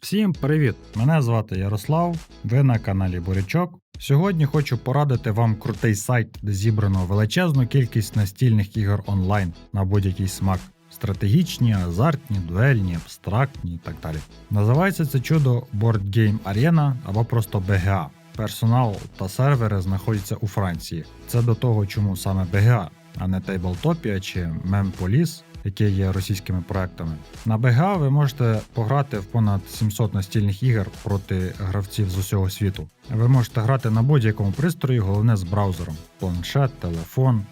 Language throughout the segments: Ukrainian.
Всім привіт! Мене звати Ярослав, ви на каналі Бурячок. Сьогодні хочу порадити вам крутий сайт, де зібрано величезну кількість настільних ігор онлайн на будь-який смак. Стратегічні, азартні, дуельні, абстрактні і так далі. Називається це чудо Board Game Arena або просто BGA. Персонал та сервери знаходяться у Франції. Це до того, чому саме BGA, а не Tabletopia чи Mempolis, які є російськими проектами. На BGA ви можете пограти в понад 700 настільних ігор проти гравців з усього світу. Ви можете грати на будь-якому пристрої, головне з браузером: планшет, телефон,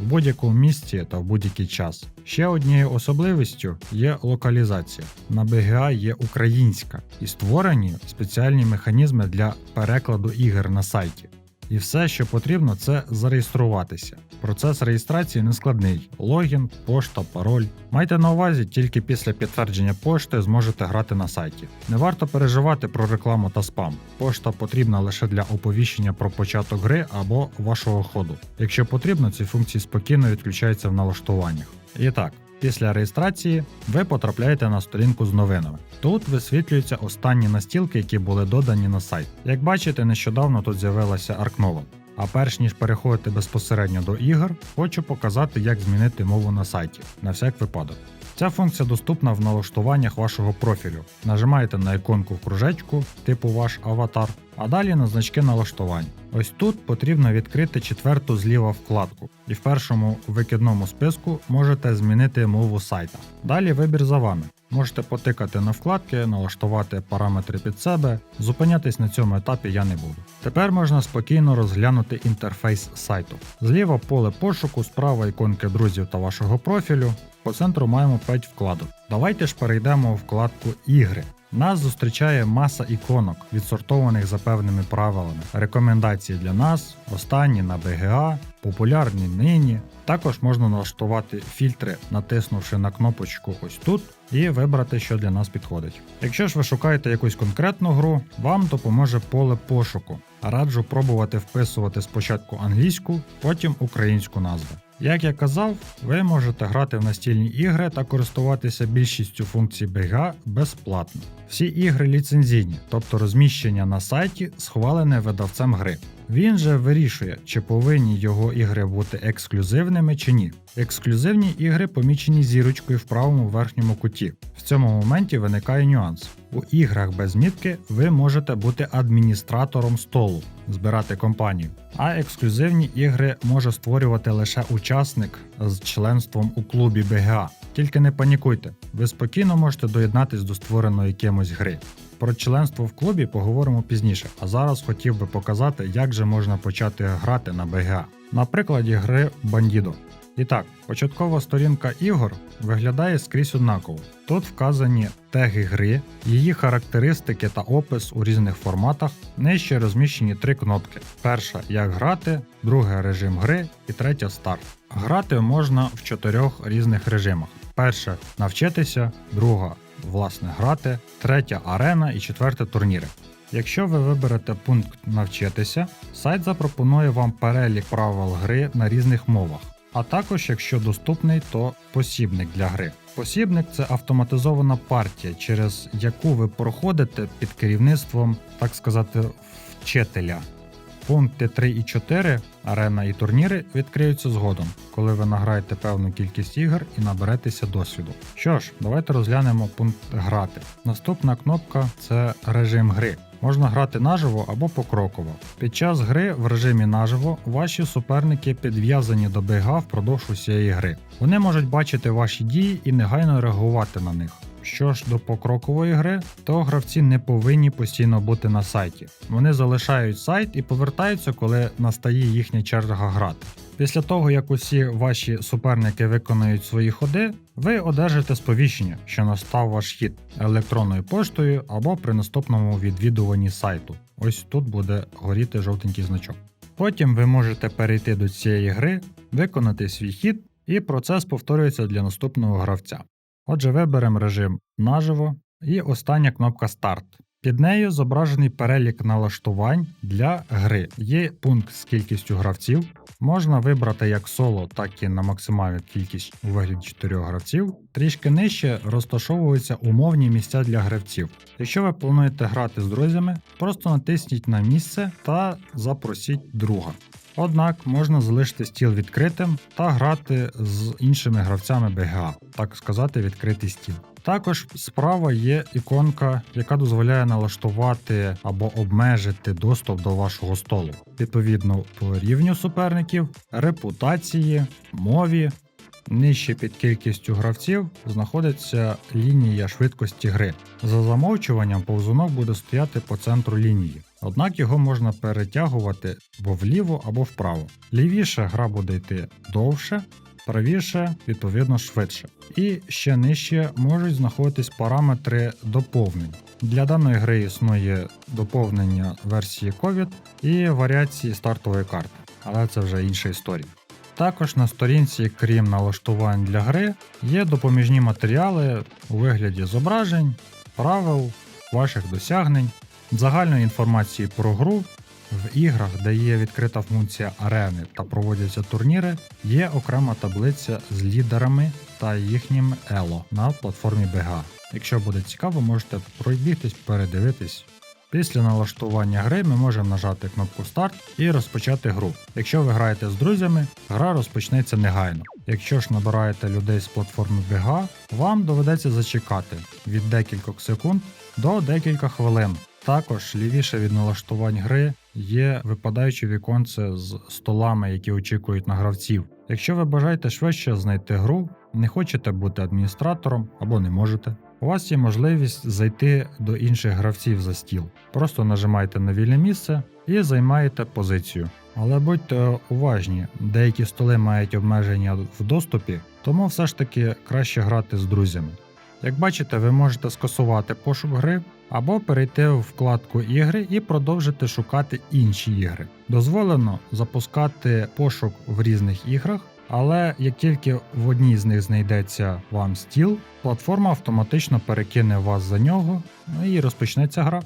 в будь-якому місці та в будь-який час. Ще однією особливістю є локалізація. На BGA є українська і створені спеціальні механізми для перекладу ігор на сайті. І все, що потрібно, це зареєструватися. Процес реєстрації не складний: логін, пошта, пароль. Майте на увазі, тільки після підтвердження пошти зможете грати на сайті. Не варто переживати про рекламу та спам. Пошта потрібна лише для оповіщення про початок гри або вашого ходу. Якщо потрібно, ці функції спокійно відключаються в налаштуваннях. І так. Після реєстрації ви потрапляєте на сторінку з новинами. Тут висвітлюються останні настілки, які були додані на сайт. Як бачите, нещодавно тут з'явилася Аркнова. А перш ніж переходити безпосередньо до ігор, хочу показати, як змінити мову на сайті на всяк випадок. Ця функція доступна в налаштуваннях вашого профілю. Нажимаєте на іконку в кружечку, типу ваш аватар, а далі на значки налаштувань. Ось тут потрібно відкрити четверту зліва вкладку, і в першому викидному списку можете змінити мову сайта. Далі вибір за вами. Можете потикати на вкладки, налаштувати параметри під себе. Зупинятись на цьому етапі я не буду. Тепер можна спокійно розглянути інтерфейс сайту. Зліва поле пошуку, справа іконки друзів та вашого профілю. По центру маємо 5 вкладок. Давайте ж перейдемо у вкладку Ігри. Нас зустрічає маса іконок, відсортованих за певними правилами. Рекомендації для нас, останні на BGA, популярні нині. Також можна налаштувати фільтри, натиснувши на кнопочку ось тут, і вибрати, що для нас підходить. Якщо ж ви шукаєте якусь конкретну гру, вам допоможе поле пошуку. Раджу пробувати вписувати спочатку англійську, потім українську назву. Як я казав, ви можете грати в настільні ігри та користуватися більшістю функцій BGA безплатно. Всі ігри ліцензійні, тобто розміщення на сайті схвалене видавцем гри. Він же вирішує, чи повинні його ігри бути ексклюзивними чи ні. Ексклюзивні ігри помічені зірочкою в правому верхньому куті. В цьому моменті виникає нюанс. У іграх без мітки ви можете бути адміністратором столу, збирати компанію, а ексклюзивні ігри може створювати лише учасник з членством у клубі BGA. Тільки не панікуйте, ви спокійно можете доєднатись до створеної кимось гри. Про членство в клубі поговоримо пізніше, а зараз хотів би показати, як же можна почати грати на BGA. На прикладі гри Bandido. І так, початкова сторінка ігор виглядає скрізь однаково. Тут вказані теги гри, її характеристики та опис у різних форматах. Нижче розміщені три кнопки: перша як грати, друга режим гри і третя старт. Грати можна в чотирьох різних режимах: перша навчитися, друга власне грати, третя арена і четверта турніри. Якщо ви виберете пункт навчитися, сайт запропонує вам перелік правил гри на різних мовах. А також, якщо доступний, то посібник для гри. Посібник це автоматизована партія, через яку ви проходите під керівництвом, так сказати, вчителя. Пункти 3 і 4, арена і турніри відкриються згодом, коли ви награєте певну кількість ігор і наберетеся досвіду. Що ж, давайте розглянемо пункт грати. Наступна кнопка це режим гри. Можна грати наживо або покроково. Під час гри в режимі наживо ваші суперники підв'язані до БГА впродовж усієї гри. Вони можуть бачити ваші дії і негайно реагувати на них. Що ж до покрокової гри, то гравці не повинні постійно бути на сайті. Вони залишають сайт і повертаються, коли настає їхня черга грати. Після того, як усі ваші суперники виконають свої ходи, ви одержите сповіщення, що настав ваш хід електронною поштою або при наступному відвідуванні сайту. Ось тут буде горіти жовтенький значок. Потім ви можете перейти до цієї гри, виконати свій хід, і процес повторюється для наступного гравця. Отже, виберемо режим наживо і остання кнопка Старт. Під нею зображений перелік налаштувань для гри. Є пункт з кількістю гравців, можна вибрати як соло, так і на максимальну кількість у вигляді 4 гравців. Трішки нижче розташовуються умовні місця для гравців. Якщо ви плануєте грати з друзями, просто натисніть на місце та запросіть друга. Однак можна залишити стіл відкритим та грати з іншими гравцями БГА, так сказати, відкритий стіл. Також справа є іконка, яка дозволяє налаштувати або обмежити доступ до вашого столу. Відповідно по рівню суперників, репутації, мові. Нижче під кількістю гравців знаходиться лінія швидкості гри. За замовчуванням повзунок буде стояти по центру лінії. Однак його можна перетягувати або вліво, або вправо. Лівіше гра буде йти довше, правіше, відповідно, швидше. І ще нижче можуть знаходитись параметри доповнень. Для даної гри існує доповнення версії COVID і варіації стартової карти, але це вже інша історія. Також на сторінці, крім налаштувань для гри, є допоміжні матеріали у вигляді зображень, правил, ваших досягнень, загальної інформації про гру. В іграх, де є відкрита функція арени та проводяться турніри, є окрема таблиця з лідерами та їхнім ело на платформі BGA. Якщо буде цікаво, можете пробігтись, передивитись. Після налаштування гри ми можемо нажати кнопку Старт і розпочати гру. Якщо ви граєте з друзями, гра розпочнеться негайно. Якщо ж набираєте людей з платформи BGA, вам доведеться зачекати від декількох секунд до декілька хвилин. Також лівіше від налаштувань гри є випадаюче віконце з столами, які очікують на гравців. Якщо ви бажаєте швидше знайти гру, не хочете бути адміністратором або не можете, у вас є можливість зайти до інших гравців за стіл. Просто нажимаєте на вільне місце і займаєте позицію. Але будьте уважні, деякі столи мають обмеження в доступі, тому все ж таки краще грати з друзями. Як бачите, ви можете скасувати пошук гри або перейти в вкладку ігри і продовжити шукати інші ігри. Дозволено запускати пошук в різних іграх, але як тільки в одній з них знайдеться вам стіл, платформа автоматично перекине вас за нього ну і розпочнеться гра.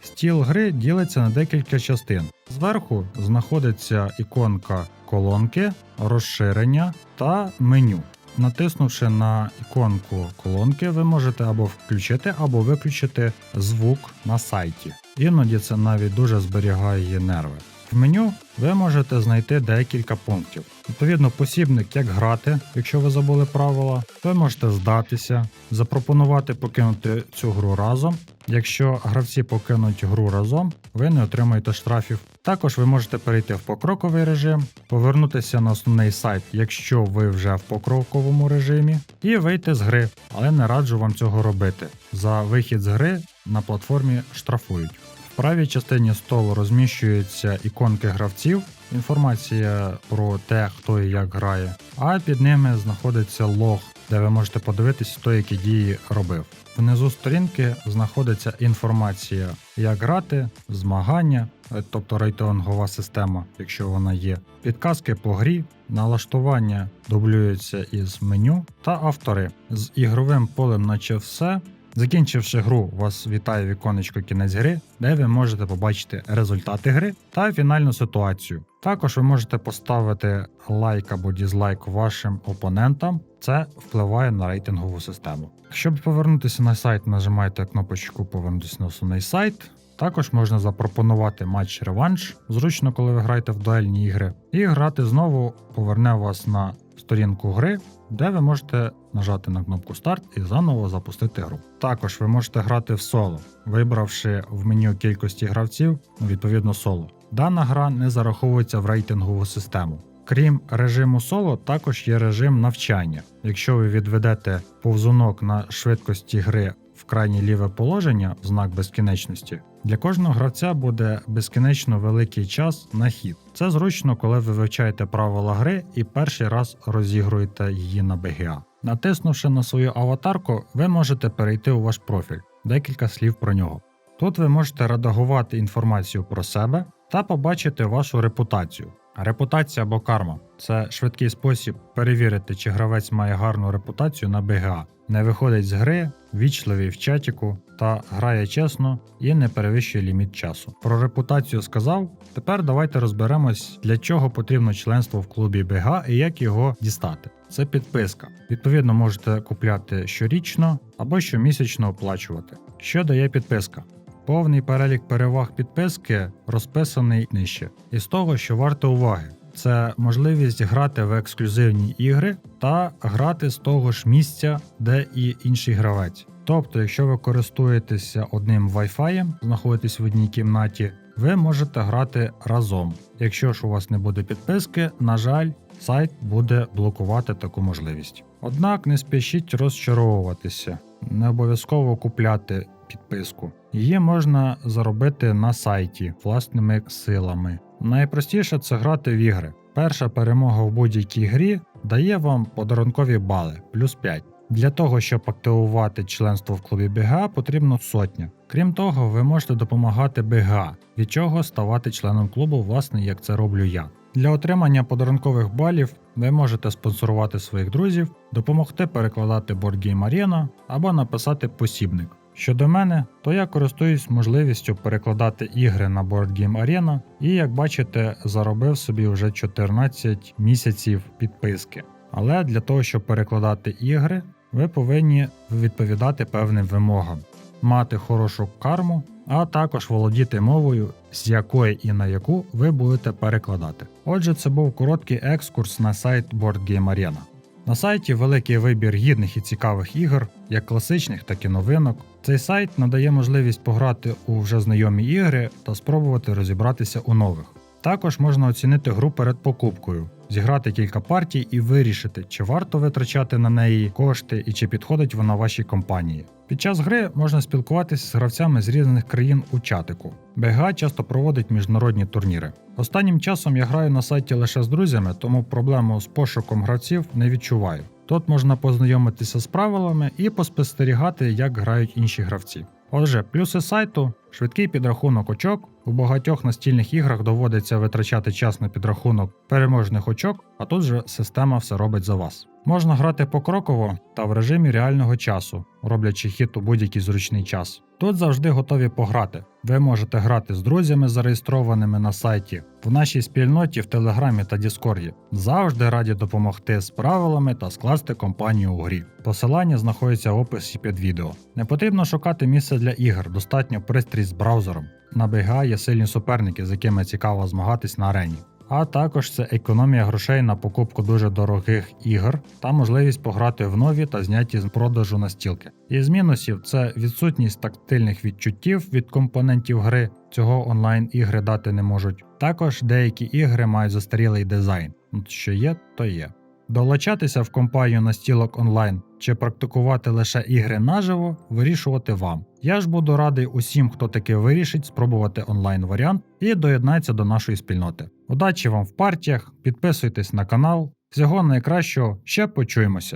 Стіл гри ділиться на декілька частин. Зверху знаходиться іконка колонки, розширення та меню. Натиснувши на іконку колонки, ви можете або включити, або виключити звук на сайті. Іноді це навіть дуже зберігає нерви. В меню ви можете знайти декілька пунктів. Відповідно, посібник, як грати, якщо ви забули правила, ви можете здатися, запропонувати покинути цю гру разом. Якщо гравці покинуть гру разом, ви не отримаєте штрафів. Також ви можете перейти в покроковий режим, повернутися на основний сайт, якщо ви вже в покроковому режимі, і вийти з гри, але не раджу вам цього робити. За вихід з гри на платформі штрафують. В правій частині столу розміщуються іконки гравців, інформація про те, хто і як грає, а під ними знаходиться лог, де ви можете подивитись, хто які дії робив. Внизу сторінки знаходиться інформація, як грати, змагання, е, тобто рейтингова система, якщо вона є, підказки по грі, налаштування дублюються із меню та автори. З ігровим полем, наче все. Закінчивши гру, вас вітає віконечко кінець гри, де ви можете побачити результати гри та фінальну ситуацію. Також ви можете поставити лайк або дізлайк вашим опонентам. Це впливає на рейтингову систему. Щоб повернутися на сайт, нажимаєте кнопочку Повернутися на основний сайт. Також можна запропонувати матч реванш, зручно, коли ви граєте в дуельні ігри, і грати знову поверне вас на сторінку гри, де ви можете нажати на кнопку старт і заново запустити гру. Також ви можете грати в соло, вибравши в меню кількості гравців, ну, відповідно соло. Дана гра не зараховується в рейтингову систему. Крім режиму соло, також є режим навчання. Якщо ви відведете повзунок на швидкості гри в крайнє ліве положення в знак безкінечності, для кожного гравця буде безкінечно великий час на хід. Це зручно, коли ви вивчаєте правила гри і перший раз розігруєте її на BGA. Натиснувши на свою аватарку, ви можете перейти у ваш профіль. Декілька слів про нього. Тут ви можете редагувати інформацію про себе та побачити вашу репутацію. Репутація або карма це швидкий спосіб перевірити, чи гравець має гарну репутацію на БГА, не виходить з гри, вічливий в чатіку та грає чесно і не перевищує ліміт часу. Про репутацію сказав. Тепер давайте розберемось, для чого потрібно членство в клубі БГА і як його дістати. Це підписка. Відповідно, можете купляти щорічно або щомісячно оплачувати. Що дає підписка? Повний перелік переваг підписки розписаний нижче. Із того, що варто уваги, це можливість грати в ексклюзивні ігри та грати з того ж місця, де і інший гравець. Тобто, якщо ви користуєтеся одним Wi-Fi, знаходитесь в одній кімнаті, ви можете грати разом. Якщо ж у вас не буде підписки, на жаль, сайт буде блокувати таку можливість. Однак не спішіть розчаровуватися, не обов'язково купляти підписку. Її можна заробити на сайті власними силами. Найпростіше це грати в ігри. Перша перемога в будь-якій грі дає вам подарункові бали плюс 5. Для того, щоб активувати членство в клубі БГА, потрібно сотня. Крім того, ви можете допомагати БГА, від чого ставати членом клубу, власне, як це роблю я. Для отримання подарункових балів ви можете спонсорувати своїх друзів, допомогти перекладати Board Game Arena або написати посібник. Щодо мене, то я користуюсь можливістю перекладати ігри на Board Game Arena і, як бачите, заробив собі вже 14 місяців підписки. Але для того, щоб перекладати ігри, ви повинні відповідати певним вимогам, мати хорошу карму, а також володіти мовою, з якої і на яку ви будете перекладати. Отже, це був короткий екскурс на сайт Board Game Arena. На сайті великий вибір гідних і цікавих ігор, як класичних, так і новинок. Цей сайт надає можливість пограти у вже знайомі ігри та спробувати розібратися у нових. Також можна оцінити гру перед покупкою, зіграти кілька партій і вирішити, чи варто витрачати на неї кошти і чи підходить вона вашій компанії. Під час гри можна спілкуватися з гравцями з різних країн у чатику. БГА часто проводить міжнародні турніри. Останнім часом я граю на сайті лише з друзями, тому проблему з пошуком гравців не відчуваю. Тут можна познайомитися з правилами і поспостерігати, як грають інші гравці. Отже, плюси сайту швидкий підрахунок очок. У багатьох настільних іграх доводиться витрачати час на підрахунок переможних очок, а тут же система все робить за вас. Можна грати покроково та в режимі реального часу, роблячи хід у будь-який зручний час. Тут завжди готові пограти. Ви можете грати з друзями, зареєстрованими на сайті, в нашій спільноті в Телеграмі та Діскорді. Завжди раді допомогти з правилами та скласти компанію у грі. Посилання знаходиться в описі під відео. Не потрібно шукати місце для ігор, достатньо пристрій з браузером. На БГА є сильні суперники, з якими цікаво змагатись на арені. А також це економія грошей на покупку дуже дорогих ігор та можливість пограти в нові та зняті з продажу настілки. Із мінусів це відсутність тактильних відчуттів від компонентів гри, цього онлайн ігри дати не можуть. Також деякі ігри мають застарілий дизайн. Що є, то є. Долучатися в компанію настілок онлайн чи практикувати лише ігри наживо, вирішувати вам. Я ж буду радий усім, хто таки вирішить спробувати онлайн варіант і доєднається до нашої спільноти. Удачі вам в партіях, підписуйтесь на канал. Всього найкращого, ще почуємося.